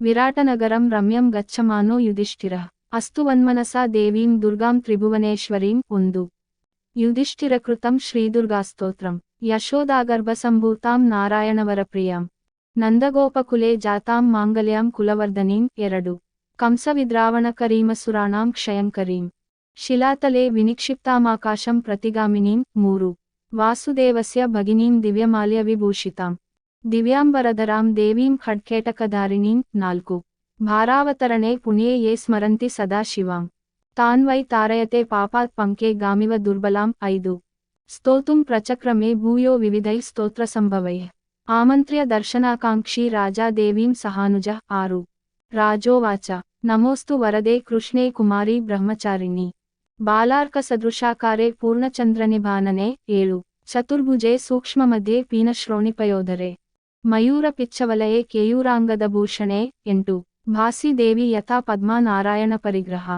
విరాటనగరం రమ్యం గచ్చమానో యుధిష్ఠిర. అస్తువన్మనసా దేవీం దుర్గాం త్రిభువనేశ్వరీం పొందు యుధిష్ఠిరకృతం శ్రీదుర్గాస్తోత్రం యశోదాగర్భసంభూతాం నారాయణవరప్రియాం. నందగోపకులే జాతాం మాంగళ్యాం కులవర్ధనీం ఎరడు. కంసవిద్రావణకరీమసురాణాం క్షయంకరీం శిలాతలే వినిక్షిప్తామాకాశం ప్రతిగామినీం మూరు. వాసుదేవస్య భగినీం దివ్యమాల్య విభూషితాం ದಿವ್ಯಾಂಬರಧರಾಂ ದೇವೀಂ ಖಡ್ಕೇಟಕಧಾರಿಣೀಂ ನಾಲ್ಕು ಭಾರಾವತರಣೆ ಪುಣ್ಯೇ ಯೇ ಸ್ಮರಂತಿ ಸದಾ ಶಿವಾಂ ತಾನ್ವೈ ತಾರಯತೆ ಪಾಪಾತ್ ಪಂಕೆ ಗಾಮಿವ ದುರ್ಬಲಾಂ ಐದು ಸ್ತೋತುಂ ಪ್ರಚಕ್ರಮೆ ಭೂಯೋ ವಿವಿಧೈ ಸ್ತೋತ್ರ ಸಂಭವೈ ಆಮಂತ್ರ್ಯ ದರ್ಶನಾಕಾಂಕ್ಷಿ ರಾಜಾ ದೇವೀಂ ಸಹಾನುಜ ಆರು ರಾಜೋವಾಚ ನಮೋಸ್ತು ವರದೆ ಕೃಷ್ಣೇ ಕುಮಾರಿ ಬ್ರಹ್ಮಚಾರಿಣಿ ಬಾಲಾರ್ಕ ಸದೃಶಾಕಾರೆ ಪೂರ್ಣಚಂದ್ರನಿಭಾನನೆ ಏಳು ಚತುರ್ಭುಜೆ ಸೂಕ್ಷ್ಮ ಮಧ್ಯೆ ಪೀನಶ್ರೋಣಿಪಯೋಧರೆ ಮಯೂರ ಪಿಚ್ಚವಲಯೇ ಕೇಯೂರಾಂಗದ ಭೂಷಣೆ, ಎಂಟು. ಭಾಸಿ ದೇವಿ ಯಥಾ ಪದ್ಮಾ ನಾರಾಯಣ ಪರಿಗ್ರಹ.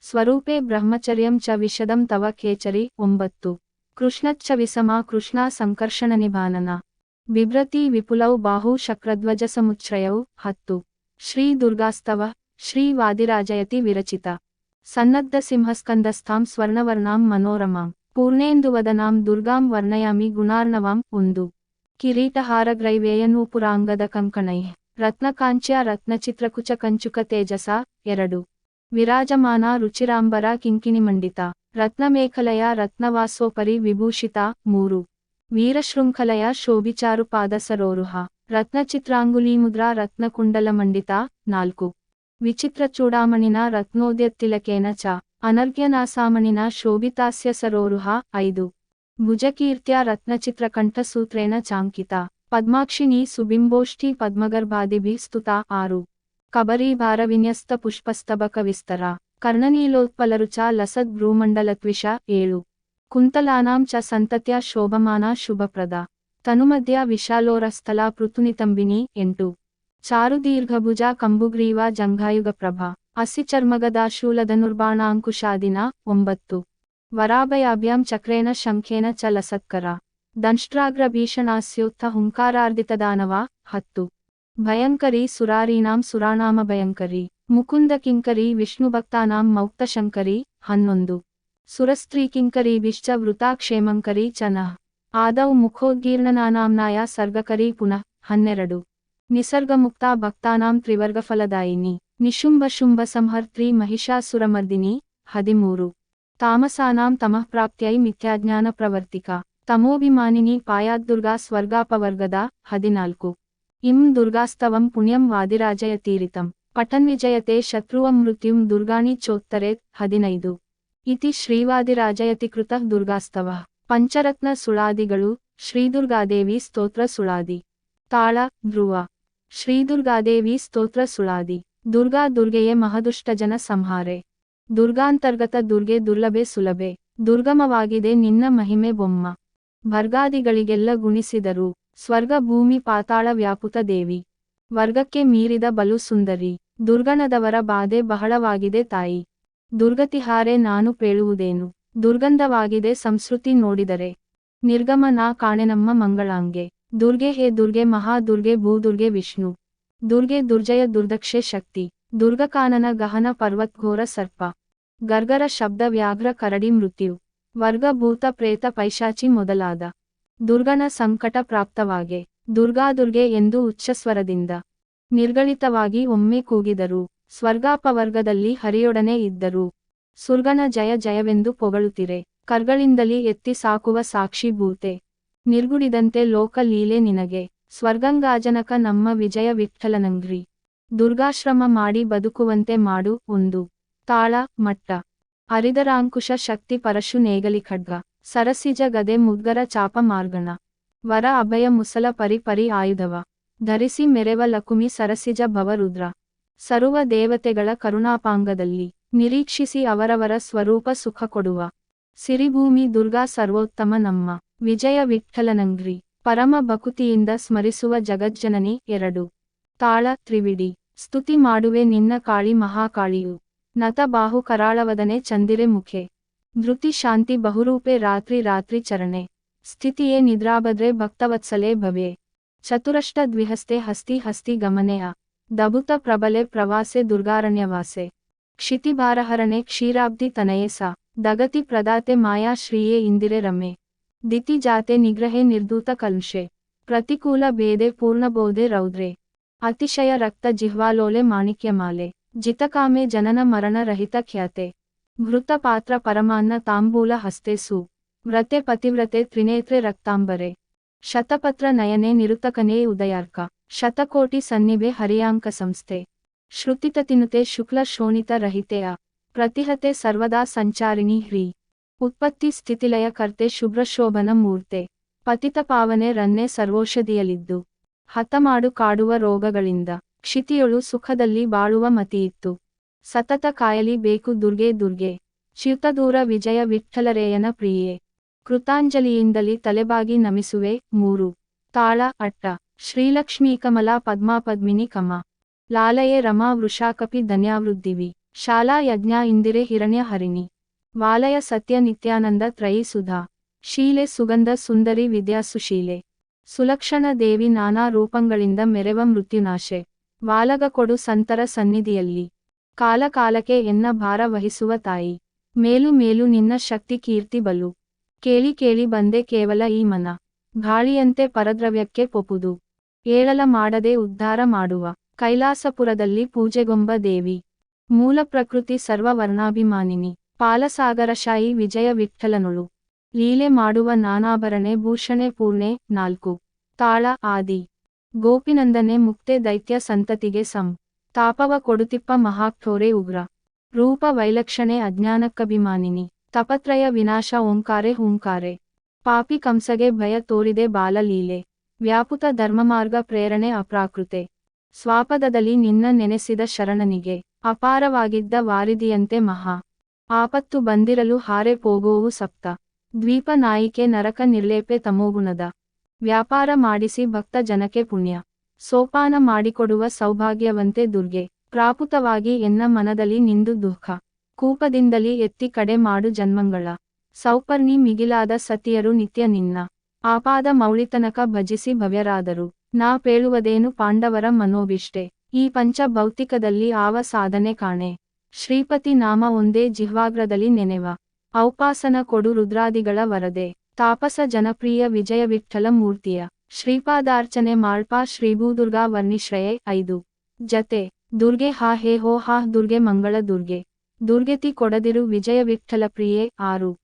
ಸ್ವರೂಪೇ ಬ್ರಹ್ಮಚರ್ಯಂ ಚ ವಿಷದಂ ತವ ಕೇಚರಿ, ಒಂಬತ್ತು. ಕೃಷ್ಣಚ್ಚ ವಿಸಮ ಕೃಷ್ಣ ಸಂಕರ್ಷಣ ನಿಭಾನನ. ಬಿಭ್ರತಿ ವಿಪುಲೌ ಬಾಹು ಶಕ್ರಧ್ವಜ ಸಮುಚ್ಛ್ರಯೌ, ಹತ್ತು. ಶ್ರೀ ದುರ್ಗಾಸ್ತವ, ಶ್ರೀ ವಾದಿರಾಜಯತಿ ವಿರಚಿತ. ಸನ್ನದ್ಧ ಸಿಂಹಸ್ಕಂದಸ್ಥಾಂ ಸ್ವರ್ಣವರ್ಣಾಂ ಮನೋರಮಾಂ. ಪೂರ್ಣೇಂದುವದನಾಂ ದುರ್ಗಾಂ ವರ್ಣಯಾಮಿ ಗುಣಾರ್ಣವಾಂ, ಒಂದು. ಕಿರೀಟಹಾರಗ್ರೈವೇಯನೂಪುರಾಂಗದ ಕಂಕಣೈ. ರತ್ನಕಾಂಚ್ಯ, ರತ್ನಚಿತ್ರಕುಚ, ಕಂಚುಕ, ತೇಜಸ, ಎರಡು. ವಿರಾಜಮಾನ, ರುಚಿರಾಂಬರ ಕಿಂಕಿಣಿಮಂಡಿತ ರತ್ನಮೇಖಲಯ, ರತ್ನವಾಸೋಪರಿ, ವಿಭೂಷಿತ, ಮೂರು. ವೀರಶೃಂಖಲಯ ಶೋಭಿಚಾರುಪಾದ ಸರೋರುಹ. ರತ್ನಚಿತ್ರಾಂಗುಲೀಮುದ್ರಾ ರತ್ನಕುಂಡಲಮಂಡಿತ ನಾಲ್ಕು. ವಿಚಿತ್ರಚೂಡಾಮಣಿನ ರತ್ನೋದ್ಯತ್ತಿಲಕೇನ ಚ. ಅನರ್ಘ್ಯನಾಸಾಮಣಿನ, ಶೋಭಿತಾಸ್ಯ ಸರೋರುಹ, ಐದು. ಭುಜಕೀರ್ತ್ಯ ರತ್ನಚಿತ್ರಕಂಠಸೂತ್ರೇಣ ಚಾಂಕಿತ. ಪದ್ಮಾಕ್ಷಿಣಿ ಸುಬಿಂಬೋಷ್ಠಿ ಪದ್ಮಗರ್ಭಾದಿಭಿ ಸ್ತುತ ಆರು. ಕಬರೀಭಾರವಿನ್ಯಸ್ತ ಪುಷ್ಪಸ್ತಬಕ ವಿಸ್ತರ. ಕರ್ಣನೀಲೋತ್ಪಲರುಚ ಲಸದ್ ಭ್ರೂಮಂಡಲತ್ವಿಷ ಏಳು. ಕುಂತಲಾನಾಂ ಚ ಸಂತತ್ಯ ಶೋಭಮಾನ ಶುಭಪ್ರದ. ತನುಮಧ್ಯ ವಿಶಾಲೋರಸ್ಥಲ ಪೃಥುನಿತಂಬಿನಿ ಎಂಟು. ಚಾರುದೀರ್ಘಭುಜ ಕಂಬುಗ್ರೀವ ಜಂಘಾಯುಗಪ್ರಭ. ಅಸಿ ಚರ್ಮಗದಾಶೂಲಧನುರ್ಬಾಣಾಂಕುಶಾದಿನ ಒಂಬತ್ತು. ವರಾಭಯಾಭ್ಯಾಂ ಚಕ್ರೇಣ ಶಂಖೇನ ಚ ಲಸತ್ಕರ. ದಂಷ್ಟ್ರಾಗ್ರಭೀಷಣಾಸ್ಯೂತ್ ಹುಂಕಾರಾರ್ಧಿತದಾನವ ಹತ್ತು. ಭಯಂಕರಿ ಸುರಾರೀನಾಂ ಸುರಾನಾಮ ಭಯಂಕರಿ. ಮುಕುಂದ ಕಿಂಕರಿ ವಿಷ್ಣುಭಕ್ತಾನಾಂ ಮೌಕ್ತಶಂಕರಿ ಹನ್ನೊಂದು. ಸುರಸ್ತ್ರೀ ಕಿಂಕರಿ ವಿಶ್ಚ ವೃತಾಕ್ಷೇಮಂಕರಿ ಚನಃ ಆದೌ ಮುಖೋದ್ಗೀರ್ಣನಾನಾಂನಾಯ ಸರ್ಗಕರಿ ಪುನಃ. ಹನ್ನೆರಡು. ನಿಸರ್ಗಮುಕ್ತ ಭಕ್ತಾನಾಂ ತ್ರಿವರ್ಗಫಲದಾಯಿನಿ. ನಿಶುಂಭ ಶುಂಭ ಸಂಹರ್ತ್ರಿ ಮಹಿಷಾಸುರಮರ್ದಿನಿ. ಹದಿಮೂರು. ತಾಮಸಾನಾಂ ತಮಃ ಪ್ರಾಪ್ತ್ಯೈ ಮಿಥ್ಯಾಜ್ಞಾನ ಪ್ರವರ್ತಿಕ ತಮೋಭಿಮಾನಿನಿ ಪಾಯಾದ್ದುರ್ಗಾ ಸ್ವರ್ಗಾಪವರ್ಗದ ಹದಿನಾಲ್ಕು. ಇಂ ದುರ್ಗಾಸ್ತವಂ ಪುಣ್ಯಂ ವಾದಿರಾಜಯ ವಾದಿರಾಜಯತೀರಿತಂ ಪಠನ್ವಿಜಯತೆ ಶತ್ರುವ ಮೃತ್ಯುಂ ದುರ್ಗಾಣಿ ಚೋತ್ತರೆ ಹದಿನೈದು. ಇತಿ ಶ್ರೀವಾದಿರಾಜಯತಿ ಕೃತ ದುರ್ಗಾಸ್ತವ. ಪಂಚರತ್ನ ಸುಳಾದಿಗಳು ಶ್ರೀದುರ್ಗಾದೇವಿ ಸ್ತೋತ್ರ ಸುಳಾದಿ. ತಾಳ, ಧ್ರುವ. ಶ್ರೀದುರ್ಗಾದೇವಿ ಸ್ತೋತ್ರ ಸುಳಾದಿ. ದುರ್ಗಾ ದುರ್ಗೆಯೇ ಮಹದುಷ್ಟಜನ ಸಂಹಾರೆ. ದುರ್ಗಾಂತರ್ಗತ ದುರ್ಗೆ ದುರ್ಲಭೆ ಸುಲಭೆ. ದುರ್ಗಮವಾಗಿದೆ ನಿನ್ನ ಮಹಿಮೆ ಬೊಮ್ಮ. ಭರ್ಗಾದಿಗಳಿಗೆಲ್ಲ ಗುಣಿಸಿದರು. ಸ್ವರ್ಗ ಭೂಮಿ ಪಾತಾಳ ವ್ಯಾಪುತ ದೇವಿ. ವರ್ಗಕ್ಕೆ ಮೀರಿದ ಬಲು ಸುಂದರಿ. ದುರ್ಗಣದವರ ಬಾಧೆ ಬಹಳವಾಗಿದೆ ತಾಯಿ. ದುರ್ಗತಿಹಾರೆ ನಾನು ಪೇಳುವುದೇನು? ದುರ್ಗಂಧವಾಗಿದೆ ಸಂಸ್ಕೃತಿ ನೋಡಿದರೆ. ನಿರ್ಗಮ ನಾ ಕಾಣೆನಮ್ಮ ಮಂಗಳಾಂಗೆ. ದುರ್ಗೆ ಹೇ ದುರ್ಗೆ ಮಹಾ ದುರ್ಗೆ ಭೂದುರ್ಗೆ ವಿಷ್ಣು. ದುರ್ಗೆ ದುರ್ಜಯ ದುರ್ದಕ್ಷೆ ಶಕ್ತಿ. ದುರ್ಗಕಾನನ ಗಹನ ಪರ್ವತ್ಘೋರ ಸರ್ಪ. ಗರ್ಗರ ಶಬ್ದ ವ್ಯಾಘ್ರ ಕರಡಿ ಮೃತ್ಯು. ವರ್ಗ ಭೂತ ಪ್ರೇತ ಪೈಶಾಚಿ ಮೊದಲಾದ. ದುರ್ಗನ ಸಂಕಟ ಪ್ರಾಪ್ತವಾಗೆ. ದುರ್ಗಾದುರ್ಗೆ ಎಂದು ಉಚ್ಚಸ್ವರದಿಂದ ನಿರ್ಗಳಿತವಾಗಿ ಒಮ್ಮೆ ಕೂಗಿದರು. ಸ್ವರ್ಗಾಪವರ್ಗದಲ್ಲಿ ಹರಿಯೊಡನೆ ಇದ್ದರು. ಸುರ್ಗನ ಜಯ ಜಯವೆಂದು ಪೊಗಳುತ್ತಿರೆ. ಕರ್ಗಳಿಂದಲಿ ಎತ್ತಿ ಸಾಕುವ ಸಾಕ್ಷಿ ಭೂತೆ. ನಿರ್ಗುಡಿದಂತೆ ಲೋಕ ಲೀಲೆ ನಿನಗೆ. ಸ್ವರ್ಗಂಗಾಜನಕ ನಮ್ಮ ವಿಜಯ ವಿಠಲನಂಗ್ರಿ ದುರ್ಗಾಶ್ರಮ ಮಾಡಿ ಬದುಕುವಂತೆ ಮಾಡು ಒಂದು. ತಾಳ, ಮಟ್ಟ. ಹರಿದರಾಂಕುಶ ಶಕ್ತಿ ಪರಶು ನೇಗಲಿ ಖಡ್ಗ. ಸರಸಿಜ ಗದೆ ಮುದ್ಗರ ಚಾಪ ಮಾರ್ಗಣ. ವರ ಅಭಯ ಮುಸಲ ಪರಿ ಪರಿ ಆಯುಧವ. ಧರಿಸಿ ಮೆರೆವ ಲಕುಮಿ ಸರಸಿಜ ಭವರುದ್ರ ಸರ್ವ ದೇವತೆಗಳ ಕರುಣಾಪಾಂಗದಲ್ಲಿ. ನಿರೀಕ್ಷಿಸಿ ಅವರವರ ಸ್ವರೂಪ ಸುಖ ಕೊಡುವ. ಸಿರಿಭೂಮಿ ದುರ್ಗಾ ಸರ್ವೋತ್ತಮ ನಮ್ಮ. ವಿಜಯ ವಿಠಲನಂಗ್ರಿ ಪರಮ ಭಕುತಿಯಿಂದ ಸ್ಮರಿಸುವ ಜಗಜ್ಜನನಿ ಎರಡು. ತಾಳ ತ್ರಿವಿಡಿ ಸ್ತುತಿ ಮಾಡುವೆ ನಿನ್ನ ಕಾಳಿ ಮಹಾಕಾಳಿಯು. ನತ ಬಾಹು ಕರಾಳವದನೆ ಚಂದಿರೆ ಮುಖೆ ಧೃತಿ ಶಾಂತಿ ಬಹುರೂಪೆ ರಾತ್ರಿ ರಾತ್ರಿ ಚರಣೆ ಸ್ಥಿತಿಯೇ ನಿದ್ರಾಭದ್ರೆ ಭಕ್ತವತ್ಸಲೆ ಭವೆ ಚತುರಷ್ಟ ದ್ವಿಹಸ್ತೆ ಹಸ್ತಿ ಹಸ್ತಿ ಗಮನೆಯ ದಬುತ ಪ್ರಬಲೆ ಪ್ರವಾಸೆ ದುರ್ಗಾರಣ್ಯವಾಸೆ ಕ್ಷಿತಿಭಾರಹರಣೆ ಕ್ಷೀರಾಬ್ಧಿ ತನಯೇ ಸಾ ದಗತಿ ಪ್ರದಾತೆ ಮಾಯಾ ಶ್ರೀಯೇ ಇಂದಿರೆ ರಮೆ ದಿತಿ ಜಾತೆ ನಿಗ್ರಹೆ ನಿರ್ಧೂತ ಕಲ್ಮಷೆ ಪ್ರತಿಕೂಲ ಭೇದೆ ಪೂರ್ಣಬೋಧೆ ರೌದ್ರೆ ಅತಿಶಯ ರಕ್ತ ಜಿಹ್ವಾಲೋಲೆ ಮಾಣಿಕ್ಯಮಾಲೆ ಜಿತಕಾಮೆ ಜನನ ಮರಣ ರಹಿತ ಖ್ಯಾತೆ. ಮೃತ ಪಾತ್ರ ಪರಮಾನ್ನ ತಾಂಬೂಲ ಹಸ್ತೆ ಸು. ವ್ರತೆ ಪತಿವ್ರತೆ ತ್ರಿನೇತ್ರೆ ರಕ್ತಾಂಬರೆ. ಶತಪತ್ರ ನಯನೆ ನಿರುತಕನೇ ಉದಯಾರ್ಕ. ಶತಕೋಟಿ ಸನ್ನಿಭೆ ಹರಿಯಾಂಕ ಸಂಸ್ಥೆ. ಶ್ರುತಿತ ತಿನುತೆ ಶುಕ್ಲ ಶೋಣಿತ ರಹಿತೆಯ ಪ್ರತಿಹತೆ ಸರ್ವದಾ ಸಂಚಾರಿಣಿ ಹ್ರೀ. ಉತ್ಪತ್ತಿ ಸ್ಥಿತಿಲಯ ಕರ್ತೆ ಶುಭ್ರಶೋಭನ ಮೂರ್ತೆ. ಪತಿತ ಪಾವನೆ ರನ್ನೆ ಸರ್ವೋಷಧಿಯಲ್ಲಿದ್ದು ಹತಮಾಡು ಕಾಡುವ ರೋಗಗಳಿಂದ. ಕ್ಷಿತಿಯೊಳು ಸುಖದಲ್ಲಿ ಬಾಳುವ ಮತಿಯಿತ್ತು. ಸತತ ಕಾಯಲಿ ಬೇಕು ದುರ್ಗೆ ದುರ್ಗೆ. ಚ್ಯುತದೂರ ವಿಜಯ ವಿಠ್ಠಲರೇಯನ ಪ್ರಿಯೆ. ಕೃತಾಂಜಲಿಯಿಂದಲಿ ತಲೆಬಾಗಿ ನಮಿಸುವೆ ಮೂರು. ತಾಳ, ಅಟ್ಟ. ಶ್ರೀಲಕ್ಷ್ಮೀ ಕಮಲಾ, ಪದ್ಮಾಪದ್ಮಿನಿ ಕಮ. ಲಾಲಯೇ, ರಮಾ, ವೃಷಾಕಪಿ, ಧನ್ಯಾವೃದ್ಧಿವಿ. ಶಾಲಾ ಯಜ್ಞ, ಇಂದಿರೆ, ಹಿರಣ್ಯ, ಹರಿಣಿ. ವಾಲಯ, ಸತ್ಯ, ನಿತ್ಯಾನಂದ, ತ್ರಯಿ, ಸುಧಾ. ಶೀಲೆ, ಸುಗಂಧ, ಸುಂದರಿ ವಿದ್ಯಾ ಸುಶೀಲೆ ಸುಲಕ್ಷಣ, ದೇವಿ, ನಾನಾ ರೂಪಗಳಿಂದ ಮೆರೆವ ಮೃತ್ಯುನಾಶೆ. ವಾಲಗ ಕೊಡು ಸಂತರ ಸನ್ನಿಧಿಯಲ್ಲಿ. ಕಾಲಕಾಲಕ್ಕೆ ಎನ್ನ ಭಾರ ವಹಿಸುವ ತಾಯಿ. ಮೇಲು ಮೇಲು ನಿನ್ನ ಶಕ್ತಿ ಕೀರ್ತಿ ಬಲು. ಕೇಳಿ ಕೇಳಿ ಬಂದೆ ಕೇವಲ ಈ ಮನ. ಗಾಳಿಯಂತೆ ಪರದ್ರವ್ಯಕ್ಕೆ ಪೊಪುದು ಏಳಲ ಮಾಡದೆ ಉದ್ಧಾರ ಮಾಡುವ. ಕೈಲಾಸಪುರದಲ್ಲಿ ಪೂಜೆಗೊಂಬ ದೇವಿ. ಮೂಲ ಪ್ರಕೃತಿ ಸರ್ವವರ್ಣಾಭಿಮಾನಿನಿ. ಪಾಲಸಾಗರಶಾಯಿ ವಿಜಯ ವಿಠಲನುಳು ಲೀಲೆ ಮಾಡುವ ನಾನಾಭರಣೆ ಭೂಷಣೆ ಪೂರ್ಣೆ ನಾಲ್ಕು. ತಾಳ ಆದಿ. ಗೋಪಿನಂದನೆ ಮುಕ್ತೆ ದೈತ್ಯ ಸಂತತಿಗೆ ಸಂ. ತಾಪವ ಕೊಡುತಿಪ್ಪ ಮಹಾಕ್ಠೋರೆ ಉಗ್ರ. ರೂಪ ವೈಲಕ್ಷಣೆ ಅಜ್ಞಾನಕ್ಕಭಿಮಾನಿನಿ. ತಪತ್ರಯ ವಿನಾಶ ಓಂಕಾರೆ ಹೂಂಕಾರೆ. ಪಾಪಿ ಕಂಸಗೆ ಭಯ ತೋರಿದೆ ಬಾಲಲೀಲೆ ವ್ಯಾಪುತ ಧರ್ಮಮಾರ್ಗ ಪ್ರೇರಣೆ ಅಪ್ರಾಕೃತೆ. ಸ್ವಾಪದದಲ್ಲಿ ನಿನ್ನ ನೆನೆಸಿದ ಶರಣನಿಗೆ. ಅಪಾರವಾಗಿದ್ದ ವಾರಿದಿಯಂತೆ ಮಹಾ. ಆಪತ್ತು ಬಂದಿರಲು ಹಾರೆ ಪೋಗೋವು ಸಪ್ತ. ದ್ವೀಪ ನಾಯಿಕೆ ನರಕ ನಿರ್ಲೇಪೆ ತಮೋಗುಣದ. ವ್ಯಾಪಾರ ಮಾಡಿಸಿ ಭಕ್ತ ಜನಕ್ಕೆ ಪುಣ್ಯ. ಸೋಪಾನ ಮಾಡಿಕೊಡುವ ಸೌಭಾಗ್ಯವಂತೆ ದುರ್ಗೆ. ಪ್ರಾಪುತವಾಗಿ ಎನ್ನ ಮನದಲ್ಲಿ ನಿಂದು ದುಃಖ. ಕೂಪದಿಂದಲಿ ಎತ್ತಿ ಕಡೆ ಮಾಡು ಜನ್ಮಂಗಳ. ಸೌಪರ್ಣಿ ಮಿಗಿಲಾದ ಸತಿಯರು ನಿತ್ಯ ನಿನ್ನ. ಆಪಾದ ಮೌಳಿತನಕ ಭಜಿಸಿ ಭವ್ಯರಾದರು. ನಾ ಪೇಳುವುದೇನು ಪಾಂಡವರ ಮನೋಭಿಷ್ಟೆ ಈ ಪಂಚ ಭೌತಿಕದಲ್ಲಿ ಆವ ಸಾಧನೆ ಕಾಣೆ. ಶ್ರೀಪತಿ ನಾಮ ಒಂದೇ ಜಿಹ್ವಾಗ್ರದಲ್ಲಿ ನೆನೆವ. ಔಪಾಸನ ಕೊಡು ರುದ್ರಾದಿಗಳ ವರದೆ. ತಾಪಸ ಜನಪ್ರಿಯ ವಿಜಯ ವಿಠ್ಠಲ ಮೂರ್ತಿಯ ಶ್ರೀಪಾದಾರ್ಚನೆ ಮಾಳ್ಪಾ ಶ್ರೀಭೂದುರ್ಗಾ ವರ್ಣಿಶ್ರಯೆ ಐದು. ಜತೆ, ದುರ್ಗೆ ಹಾ ಹೇ ಹೋ ಹಾ ದುರ್ಗೆ ಮಂಗಳ ದುರ್ಗೆ. ದುರ್ಗೆತಿ ಕೊಡದಿರು ವಿಜಯ ವಿಠ್ಠಲ ಪ್ರಿಯೆ ಆರು.